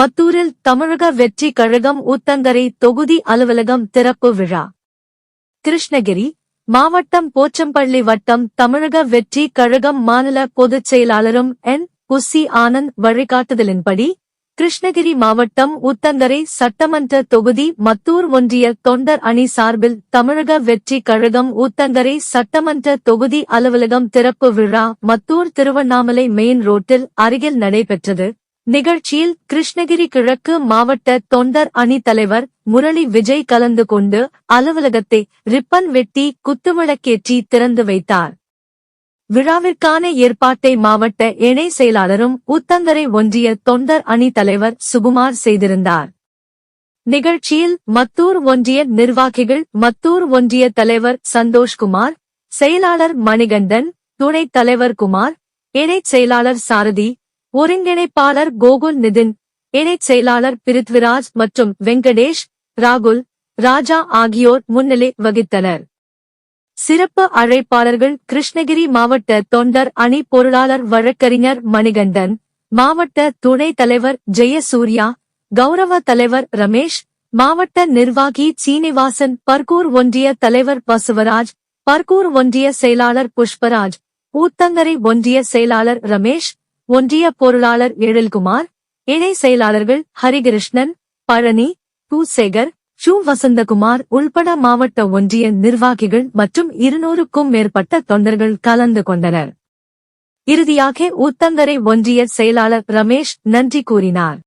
மத்தூரில் தமிழக வெற்றி கழகம் ஊத்தங்கரை தொகுதி அலுவலகம் திறப்பு விழா. கிருஷ்ணகிரி மாவட்டம் போச்சம்பள்ளி வட்டம் தமிழக வெற்றி கழகம் மாநில பொதுச் செயலாளரும் என். குசி ஆனந்த் வழிகாட்டுதலின்படி கிருஷ்ணகிரி மாவட்டம் ஊத்தங்கரை சட்டமன்ற தொகுதி மத்தூர் ஒன்றிய தொண்டர் அணி சார்பில் தமிழக வெற்றி கழகம் ஊத்தங்கரை சட்டமன்ற தொகுதி அலுவலகம் திறப்பு விழா மத்தூர் திருவண்ணாமலை மெயின் ரோட்டில் அருகில் நடைபெற்றது. நிகழ்ச்சியில் கிருஷ்ணகிரி கிழக்கு மாவட்ட தொண்டர் அணி தலைவர் முரளி விஜய் கலந்து கொண்டு அலுவலகத்தை ரிப்பன் வெட்டி குத்துவிளக்கேற்றி திறந்து வைத்தார். விழாவிற்கான ஏற்பாட்டை மாவட்ட இணை செயலாளரும் உத்தங்கரை ஒன்றிய தொண்டர் அணி தலைவர் சுகுமார் செய்திருந்தார். நிகழ்ச்சியில் மத்தூர் ஒன்றிய நிர்வாகிகள் மத்தூர் ஒன்றிய தலைவர் சந்தோஷ்குமார் செயலாளர் மணிகண்டன் துணைத் தலைவர் குமார் இணைச் செயலாளர் சாரதி ஒருங்கிணைப்பாளர் கோகுல் நிதின் இணைச் செயலாளர் பிரித்விராஜ் மற்றும் வெங்கடேஷ் ராகுல் ராஜா ஆகியோர் முன்னிலை வகித்தனர். சிறப்பு அழைப்பாளர்கள் கிருஷ்ணகிரி மாவட்ட தொண்டர் அணி பொருளாளர் வழக்கறிஞர் மணிகண்டன் மாவட்ட துணைத் தலைவர் ஜெயசூர்யா கௌரவ தலைவர் ரமேஷ் மாவட்ட நிர்வாகி சீனிவாசன் பர்கூர் ஒன்றிய தலைவர் பசுவராஜ் பர்கூர் ஒன்றிய செயலாளர் புஷ்பராஜ் ஊத்தங்கரை ஒன்றிய செயலாளர் ரமேஷ் ஒன்றிய பொருளாளர் எழில்குமார் இணை செயலாளர்கள் ஹரிகிருஷ்ணன் பழனி பூசேகர் ஷூ வசந்தகுமார் உள்பட மாவட்ட ஒன்றிய நிர்வாகிகள் மற்றும் இருநூறுக்கும் மேற்பட்ட தொண்டர்கள் கலந்து கொண்டனர். இறுதியாக ஊத்தங்கரை ஒன்றிய செயலாளர் ரமேஷ் நன்றி கூறினார்.